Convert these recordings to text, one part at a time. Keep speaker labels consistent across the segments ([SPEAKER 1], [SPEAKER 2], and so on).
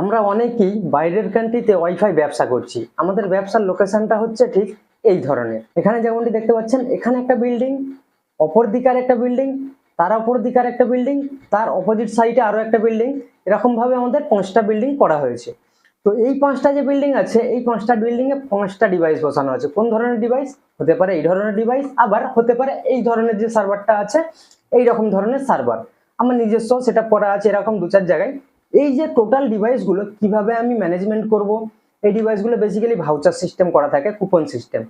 [SPEAKER 1] আমরা অনেকেই বাইরের কান্ট্রিতে ওয়াইফাই ব্যবসা করছি। আমাদের ব্যবসার লোকেশনটা হচ্ছে ঠিক এই ধরনের। এখানে যেমনটি দেখতে পাচ্ছেন, এখানে একটা বিল্ডিং অপর দিকার একটা বিল্ডিং তার অপর দিকার একটা বিল্ডিং তার অপোজিট সাইডে আরও একটা বিল্ডিং এরকমভাবে আমাদের পাঁচটা বিল্ডিং করা হয়েছে। তো এই পাঁচটা যে বিল্ডিং আছে, এই পাঁচটা বিল্ডিংয়ে পাঁচটা ডিভাইস বসানো আছে। কোন ধরনের ডিভাইস হতে পারে এই ধরনের ডিভাইস আবার হতে পারে এই ধরনের যে সার্ভারটা আছে এই রকম ধরনের সার্ভার আমার নিজস্ব সেটা করা আছে এরকম দু চার জায়গায়। এই যে টোটাল ডিভাইসগুলো কীভাবে আমি ম্যানেজমেন্ট করব? এই ডিভাইসগুলো বেসিক্যালি ভাউচার সিস্টেম করা থাকে কুপন সিস্টেম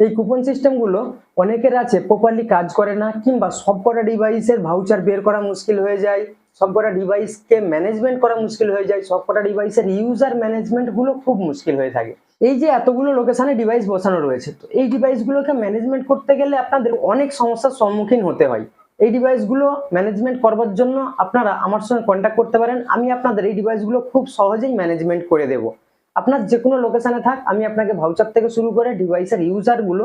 [SPEAKER 1] এই কুপন সিস্টেমগুলো অনেকের আছে প্রপারলি কাজ করে না, কিংবা সবকটা ডিভাইসের ভাউচার বের করা মুশকিল হয়ে যায়, সবকটা ডিভাইসকে ম্যানেজমেন্ট করা মুশকিল হয়ে যায়, সবকটা ডিভাইসের ইউজার ম্যানেজমেন্টগুলো খুব মুশকিল হয়ে থাকে। এই যে এতগুলো লোকেশানে ডিভাইস বসানো রয়েছে, তো এই ডিভাইসগুলোকে ম্যানেজমেন্ট করতে গেলে আপনাদের অনেক সমস্যার সম্মুখীন হতে হয়। এই ডিভাইসগুলো ম্যানেজমেন্ট করবার জন্য আপনারা আমার সঙ্গে কন্ট্যাক্ট করতে পারেন। আমি আপনাদের এই ডিভাইসগুলো খুব সহজেই ম্যানেজমেন্ট করে দেব। আপনার যে কোনো লোকেশনে থাক, আমি আপনাকে ভাউচার থেকে শুরু করে ডিভাইসের ইউজারগুলো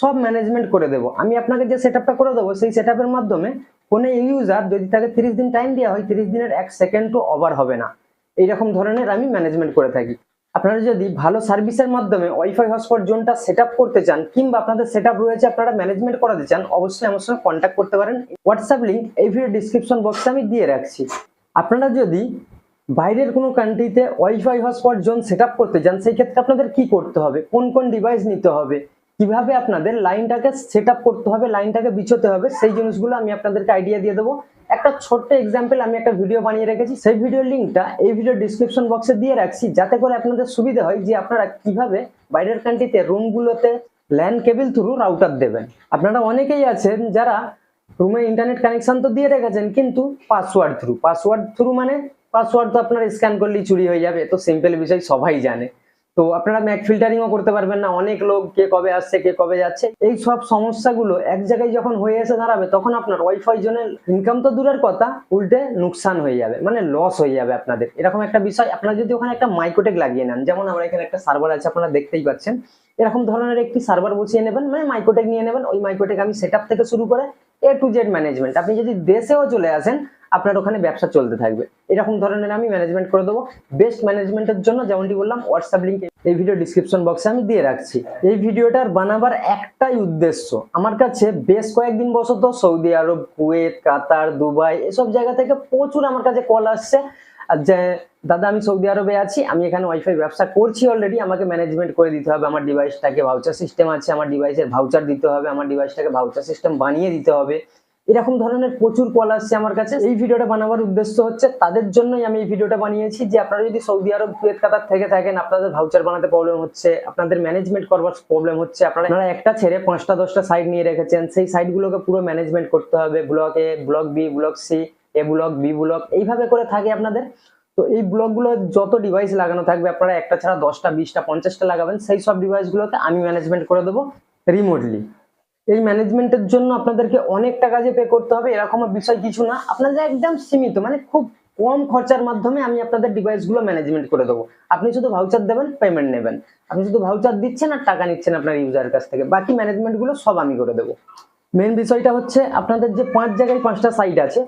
[SPEAKER 1] সব ম্যানেজমেন্ট করে দেবো। আমি আপনাকে যে সেট করে দেবো, সেই সেট মাধ্যমে কোনো ইউজার যদি তাকে তিরিশ দিন টাইম দেওয়া হয়, তিরিশ দিনের এক সেকেন্ডও ওভার হবে না। এইরকম ধরনের আমি ম্যানেজমেন্ট করে থাকি। আপনারা যদি ভালো সার্ভিসের মাধ্যমে ওয়াইফাই হটস্পট জোনটা সেট করতে চান কিংবা আপনাদের সেট রয়েছে, আপনারা ম্যানেজমেন্ট করাতে চান, অবশ্যই আমার সঙ্গে কন্ট্যাক্ট করতে পারেন। হোয়াটসঅ্যাপ লিঙ্ক এই ভিডিও ডিসক্রিপশন বক্সে আমি দিয়ে রাখছি। আপনারা যদি বাইরের কোনো কান্ট্রিতে ওয়াইফাই হটস্পট জোন সেট করতে চান, সেই ক্ষেত্রে আপনাদের কি করতে হবে? কোন কোন ডিভাইস নিতে হবে? কীভাবে আপনাদের লাইনটাকে সেট করতে হবে, লাইনটাকে বিছোতে হবে? সেই জিনিসগুলো আমি আপনাদেরকে আইডিয়া দিয়ে দেবো। একটা ছোট্ট এক্সাম্পল আমি একটা ভিডিও বানিয়ে রেখেছি। সেই ভিডিওর লিঙ্কটা এই ভিডিও ডিসক্রিপশন বক্সে দিয়ে রাখছি, যাতে করে আপনাদের সুবিধা হয় যে আপনারা কীভাবে বাইরের কান্ট্রিতে রুমগুলোতে ল্যান্ড কেবিল থ্রু রাউটার দেবেন। আপনারা অনেকেই আছেন যারা রুমে ইন্টারনেট কানেকশন তো দিয়ে রেখেছেন, কিন্তু পাসওয়ার্ড থ্রু পাসওয়ার্ড থ্রু মানে পাসওয়ার্ড তো আপনার স্ক্যান করলেই চুরি হয়ে যাবে তো সিম্পল বিষয়, সবাই জানে। তো আপনারা ম্যাক ফিল্টারিংও করতে পারবেন না। অনেক লোক কে কবে আসছে, কে কবে যাচ্ছে। এই সব সমস্যাগুলো এক জায়গায় যখন হয়ে এসে দাঁড়াবে, তখন আপনার ওয়াইফাই জনের ইনকাম তো দূরের কথা, উল্টে নুকসান হয়ে যাবে মানে লস হয়ে যাবে আপনাদের। এরকম একটা বিষয়, আপনারা যদি ওখানে একটা মাইক্রোটেক লাগিয়ে নেন, যেমন আমরা এখানে একটা সার্ভার আছে, আপনারা দেখতেই পাচ্ছেন। এরকম ধরনের একটি সার্ভার বসিয়ে নেবেন মানে মাইক্রোটেক নিয়ে নেবেন। ওই মাইক্রোটেক আমি সেট থেকে শুরু করে এ টু জেড ম্যানেজমেন্ট আপনি যদি দেশেও চলে আসেন আপনার ওখানে ব্যবসা চলতে থাকবে। এরকম ধরনের আমি ম্যানেজমেন্ট করে দেবো। বেস্ট ম্যানেজমেন্টের জন্য যেমনটি বললাম হোয়াটসঅ্যাপ লিঙ্ক এই ভিডিও ডিসক্রিপশন বক্সে আমি দিয়ে রাখছি। এই ভিডিওটার বানাবার একটাই উদ্দেশ্য, আমার কাছে বেশ কয়েকদিন বছর তো Saudi Arab, Kuwait, Qatar, Dubai, এসব জায়গা থেকে প্রচুর আমার কাছে কল আসছে। যে, দাদা আমি সৌদি আরবে আছি, আমি এখানে ওয়াইফাই ব্যবসা করছি অলরেডি আমাকে ম্যানেজমেন্ট করে দিতে হবে। আমার ডিভাইসটাকে ভাউচার সিস্টেম আছে, আমার ডিভাইসের ভাউচার দিতে হবে, আমার ডিভাইসটাকে ভাউচার সিস্টেম বানিয়ে দিতে হবে। এরকম ধরনের প্রচুর কল আসছে আমার কাছে। এই ভিডিওটা বানাবার উদ্দেশ্য হচ্ছে তাদের জন্যই আমি এই ভিডিওটা বানিয়েছি যে আপনারা যদি সৌদি আরব, কুয়েত, কাতার থেকে থাকেন, আপনাদের ভাউচার বানাতে প্রবলেম হচ্ছে, আপনাদের ম্যানেজমেন্ট করবার প্রবলেম হচ্ছে, আপনারা একটা ছেড়ে পাঁচটা, দশটা সাইট নিয়ে রেখেছেন, সেই সাইটগুলোকে পুরো ম্যানেজমেন্ট করতে হবে block A block B block C A block B block এইভাবে করে থাকে আপনাদের। তো এই ব্লকগুলো যত ডিভাইস লাগানো থাকবে, আপনারা একটা ছাড়া দশটা, বিশটা, পঞ্চাশটা লাগাবেন, সেই সব ডিভাইসগুলোতে আমি ম্যানেজমেন্ট করে দেবো রিমোটলি এই ম্যানেজমেন্টের জন্য আপনাদেরকে অনেক টাকা যে পে করতে হবে, এরকম বিষয় কিছু না। আপনাদের একদম সীমিত মানে খুব কম খরচার মাধ্যমে আমি আপনাদের ডিভাইসগুলো ম্যানেজমেন্ট করে দেবো। আপনি শুধু ভাউচার দেবেন পেমেন্ট নেবেন। আপনি শুধু ভাউচার দিচ্ছেন আর টাকা নিচ্ছেন আপনার ইউজারের কাছ থেকে। বাকি ম্যানেজমেন্টগুলো সব আমি করে দেবো। মেন বিষয়টা হচ্ছে আপনাদের যে পাঁচ জায়গায় পাঁচটা সাইট আছে,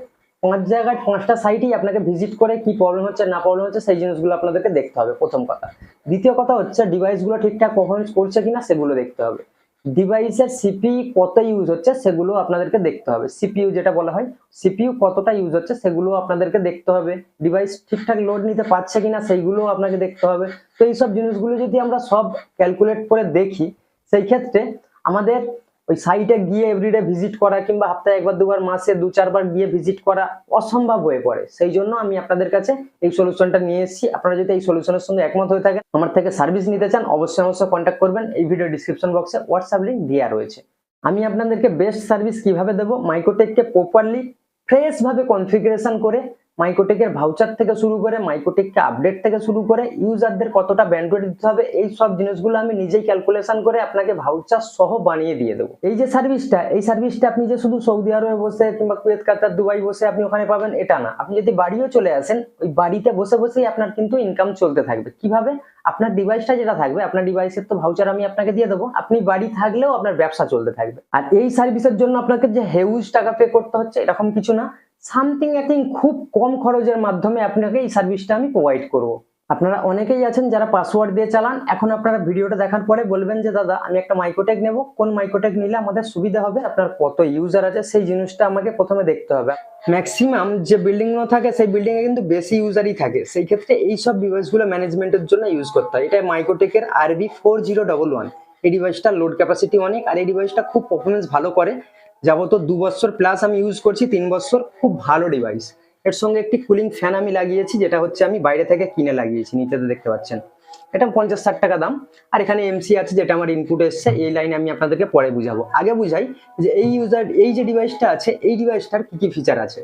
[SPEAKER 1] পাঁচ জায়গায় পাঁচটা সাইটই আপনাকে ভিজিট করে কি প্রবলেম হচ্ছে, না প্রবলেম হচ্ছে, সেই জিনিসগুলো আপনাদেরকে দেখতে হবে প্রথম কথা। দ্বিতীয় কথা হচ্ছে ডিভাইসগুলো ঠিকঠাক পারফরমেন্স করছে কিনা, সেগুলো দেখতে হবে। ডিভাইসের সিপি কত ইউজ হচ্ছে সেগুলো আপনাদেরকে দেখতে হবে। সিপিইউ যেটা বলা হয় সিপিইউ কতটা ইউজ হচ্ছে সেগুলো আপনাদেরকে দেখতে হবে। ডিভাইস ঠিকঠাক লোড নিতে পারছে কিনা সেইগুলো আপনাকে দেখতে হবে। তো এইসব জিনিসগুলো যদি আমরা সব ক্যালকুলেট করে দেখি, সেই ক্ষেত্রে আমাদের ওই সাইটে গিয়ে এভরিডে ভিজিট করা কিংবা সপ্তাহে একবার, দুবার, মাসে দু, চারবার গিয়ে ভিজিট করা অসম্ভব হয়ে পড়ে। সেই জন্য আমি আপনাদের কাছে এই সলিউশনটা নিয়ে এসেছি। আপনারা যদি এই সলিউশনের সঙ্গে একমত হয়ে থাকেন, আমার থেকে সার্ভিস নিতে চান, অবশ্যই অবশ্যই কন্ট্যাক্ট করবেন। এই ভিডিও ডিসক্রিপশন বক্সে হোয়াটসঅ্যাপ লিঙ্ক দেওয়া রয়েছে। আমি আপনাদেরকে বেস্ট সার্ভিস কীভাবে দেবো? মাইক্রোটেককে প্রপারলি ফ্রেশ ভাবে কনফিগারেশন করে মাইক্রোটেকের ভাউচার থেকে শুরু করে মাইক্রোটেককে আপডেট থেকে শুরু করে ইউজারদের কতটা ব্যান্ডওয়েট দিতে হবে, এই সব জিনিসগুলো আমি নিজেই ক্যালকুলেশন করে আপনাকে ভাউচার সহ বানিয়ে দিয়ে দেবো। এই যে সার্ভিসটা এই সার্ভিসটা আপনি যে শুধু সৌদি আরবে বসে কিংবা কুয়েত কাতার দুবাই বসে আপনি ওখানে পাবেন, এটা না। আপনি যদি বাড়িও চলে আসেন, ওই বাড়িতে বসে বসেই আপনার কিন্তু ইনকাম চলতে থাকবে। কীভাবে? আপনার ডিভাইসটা যেটা থাকবে, আপনার ডিভাইসের তো ভাউচার আমি আপনাকে দিয়ে দেবো। আপনি বাড়ি থাকলেও আপনার ব্যবসা চলতে থাকবে। আর এই সার্ভিসের জন্য আপনাকে যে হেউজ টাকা পে করতে হচ্ছে, এরকম কিছু না। সামথিং একদিন খুব কম খরচের মাধ্যমে আপনাকে এই সার্ভিসটা আমি প্রোভাইড করব। আপনারা অনেকেই আছেন যারা পাসওয়ার্ড দিয়ে চালান। এখন আপনারা ভিডিওটা দেখার পরে বলবেন যে, দাদা, আমি একটা মাইক্রোটেক নেব। কোন মাইক্রোটেক নিলে আমাদের সুবিধা হবে? আপনার কত ইউজার আছে? সেই জিনিসটা আমাকে প্রথমে দেখতে হবে। ম্যাক্সিমাম যে বিল্ডিংগুলো থাকে, সেই বিল্ডিং এ কিন্তু বেশি ইউজারই থাকে। সেই ক্ষেত্রে এই সব ডিভাইসগুলো ম্যানেজমেন্টের জন্য ইউজ করতে হয়। এটা মাইক্রোটেকের আরবি ফোর জিরো ডবল ওয়ান এই ডিভাইসটা লোড ক্যাপাসিটি অনেক, আর এই ডিভাইসটা খুব পারফরমেন্স ভালো করে। যাবত দু বছর প্লাস আমি ইউজ করছি, তিন বছর খুব ভালো ডিভাইস এর সঙ্গে একটি কুলিং ফ্যান আমি লাগিয়েছি, যেটা হচ্ছে আমি বাইরে থেকে কিনে লাগিয়েছি, নিচেতে দেখতে পাচ্ছেন। এটা পঞ্চাশ ষাট টাকা দাম। আর এখানে এমসি আছে, যেটা আমার ইনপুট এসছে, এই লাইনে আমি আপনাদেরকে পরে বুঝাবো। আগে বুঝাই যে এই ইউজার এই যে ডিভাইসটা আছে, এই ডিভাইসটার কি কি ফিচার আছে?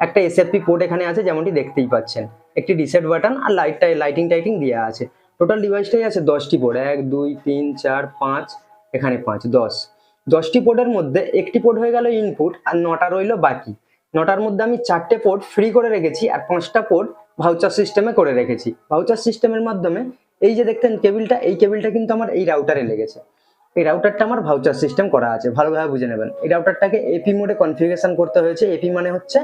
[SPEAKER 1] একটা এসএফপি পোর্ট এখানে আছে, যেমনটি দেখতেই পাচ্ছেন। একটি রিসেট বাটন আর লাইটটা লাইটিং টাইটিং দেওয়া আছে। টোটাল ডিভাইসটাই আছে দশটি পোর্ট এক, দুই, তিন, চার, পাঁচ, এখানে পাঁচ, দশ। দশটি পোর্টের মধ্যে একটি পোর্ট হয়ে গেল ইনপুট আর নটা রইল বাকি। নটার মধ্যে আমি চারটে পোর্ট ফ্রি করে রেখেছি আর পাঁচটা পোর্ট ভাউচার সিস্টেমে করে রেখেছি। ভাউচার সিস্টেমের মাধ্যমে এই যে দেখতেন কেবিলটা এই কেবিলটা কিন্তু আমার এই রাউটারে লেগেছে। এই রাউটারটা আমার ভাউচার সিস্টেম করা আছে, ভালোভাবে বুঝে নেবেন। এই রাউটারটাকে এপি মোডে কনফিগারেশন করতে হয়েছে। এপি মানে হচ্ছে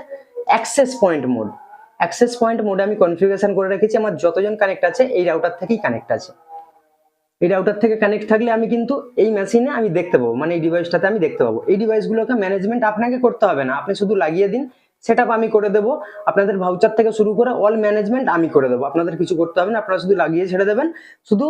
[SPEAKER 1] access point mode access point মোডে আমি কনফিগারেশন করে রেখেছি, আমার যতজন কানেক্ট আছে, এই রাউটার থেকেই কানেক্ট আছে। এই রাউটার থেকে কানেক্ট থাকলে আমি কিন্তু এই মেশিনে আমি দেখতে পাবো মানে এই ডিভাইসটাতে আমি দেখতে পাবো। এই ডিভাইসগুলোকে ম্যানেজমেন্ট আপনাকে করতে হবে না, আপনি শুধু লাগিয়ে দিন সেট আমি করে দেবো, আপনাদের ভাউচার থেকে শুরু করে অল ম্যানেজমেন্ট আমি করে দেবো। আপনাদের কিছু করতে হবে না, আপনারা শুধু লাগিয়ে ছেড়ে দেবেন, শুধু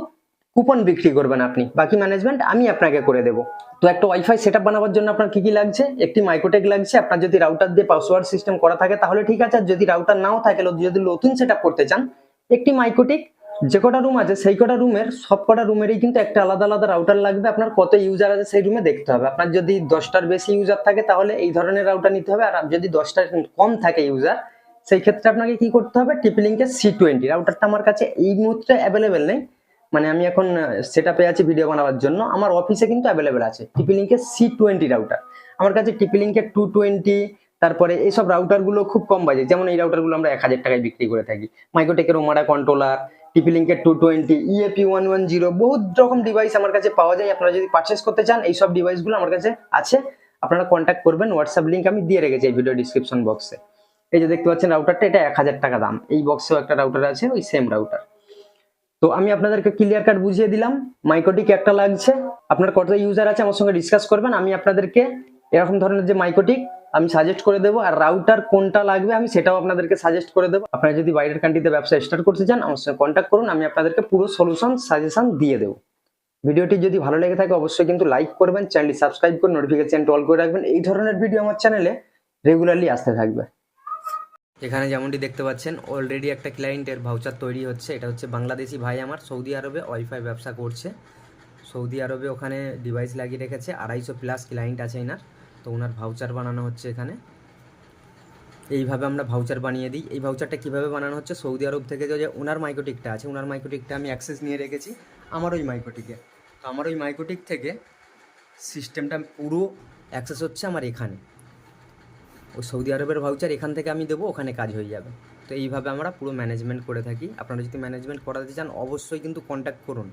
[SPEAKER 1] কুপন বিক্রি করবেন আপনি। বাকি ম্যানেজমেন্ট আমি আপনাকে করে দেবো। তো একটা ওয়াইফাই সেট বানাবার জন্য আপনার কি কি লাগছে? একটি মাইক্রোটেক লাগছে, আপনার যদি রাউটার দিয়ে পাসওয়ার্ড সিস্টেম করা থাকে তাহলে ঠিক আছে, আর যদি রাউটার নাও থাকে যদি নতুন সেট করতে চান, একটি মাইক্রোটেক যে কটা রুম আছে সেই কটা রুমের সব কটা রুমেরই কিন্তু একটা আলাদা আলাদা রাউটার লাগবে। আপনার কত ইউজার আছে সেই রুমে দেখতে হবে। আপনার যদি দশটার বেশি ইউজার থাকে তাহলে এই ধরনের রাউটার নিতে হবে, আর যদি দশটার কম থাকে ইউজার সেই ক্ষেত্রে আপনাকে কি করতে হবে? টিপি লিঙ্কের সি টোয়েন্টি রাউটারটা আমার কাছে এই মুহূর্তে অ্যাভেলেবেল নেই। মানে আমি এখন সেট আপে আছি ভিডিও বানাবার জন্য। আমার অফিসে কিন্তু অ্যাভেলেবেল আছে টিপি লিঙ্কের সি টোয়েন্টি রাউটার আমার কাছে টিপি লিঙ্কের টু টোয়েন্টি তারপরে এইসব রাউটারগুলো খুব কম বাজে। যেমন এই রাউটারগুলো আমরা এক হাজার টাকায় বিক্রি করে থাকি। মাইক্রোটেকের ওমারা কন্ট্রোলার টিপি লিঙ্কের two twenty EAP one one zero বহুত রকম ডিভাইস আমার কাছে পাওয়া যায়। আপনারা যদি পারচেস করতে চান এই সব ডিভাইসগুলো আমার কাছে আছে। আপনারা কন্ট্যাক্ট করবেন হোয়াটসঅ্যাপ লিঙ্ক আমি দিয়ে রেখেছি এই ভিডিও ডিসক্রিপশন বক্সে এই যে দেখতে পাচ্ছেন রাউটারটা এটা এক হাজার টাকা দাম। এই বক্সেও একটা রাউটার আছে, ওই সেম রাউটার তো আমি আপনাদেরকে ক্লিয়ার কাট বুঝিয়ে দিলাম। মাইক্রোটিক একটা লাগছে। আপনার কত ইউজার আছে আমার সঙ্গে ডিসকাস করবেন। আমি আপনাদেরকে এরকম ধরনের যে মাইক্রোটিক আমি সাজেস্ট করে দেবো। আর রাউটার কোনটা লাগবে আমি সেটাও আপনাদেরকে সাজেস্ট করে দেবো। আপনারা যদি বাইরের কান্ট্রিতে ব্যবসা স্টার্ট করতে চান, আমার সঙ্গে কন্ট্যাক্ট করুন। আমি আপনাদেরকে পুরো সলিউশন সাজেশন দিয়ে দেবো। ভিডিওটি যদি ভালো লেগে থাকে, অবশ্যই কিন্তু লাইক করবেন চ্যানেলটি সাবস্ক্রাইব করে নোটিফিকেশন অল করে রাখবেন। এই ধরনের ভিডিও আমার চ্যানেলে রেগুলারলি আসতে থাকবে। এখানে যেমনটি দেখতে পাচ্ছেন অলরেডি একটা ক্লায়েন্টের ভাউচার তৈরি হচ্ছে। এটা হচ্ছে বাংলাদেশি ভাই আমার, সৌদি আরবে ওয়াইফাই ব্যবসা করছে। সৌদি আরবে ওখানে ডিভাইস লাগিয়ে রেখেছে, আড়াইশো প্লাস ক্লায়েন্ট আছে এনার। তো ওনার ভাউচার বানানো হচ্ছে এখানে। এইভাবে আমরা ভাউচার বানিয়ে দিই। এই ভাউচারটা কীভাবে বানানো হচ্ছে? সৌদি আরব থেকে যে ওনার মাইক্রোটিকটা আছে, ওনার মাইক্রোটিকটা আমি অ্যাক্সেস নিয়ে রেখেছি আমার ওই মাইক্রোটিকে তো আমার ওই মাইক্রোটিক থেকে সিস্টেমটা পুরো অ্যাক্সেস হচ্ছে আমার এখানে। ওই সৌদি আরবের ভাউচার এখান থেকে আমি দেবো, ওখানে কাজ হয়ে যাবে। তো এইভাবে আমরা পুরো ম্যানেজমেন্ট করে থাকি। আপনারা যদি ম্যানেজমেন্ট করাতে চান, অবশ্যই কিন্তু কন্ট্যাক্ট করুন।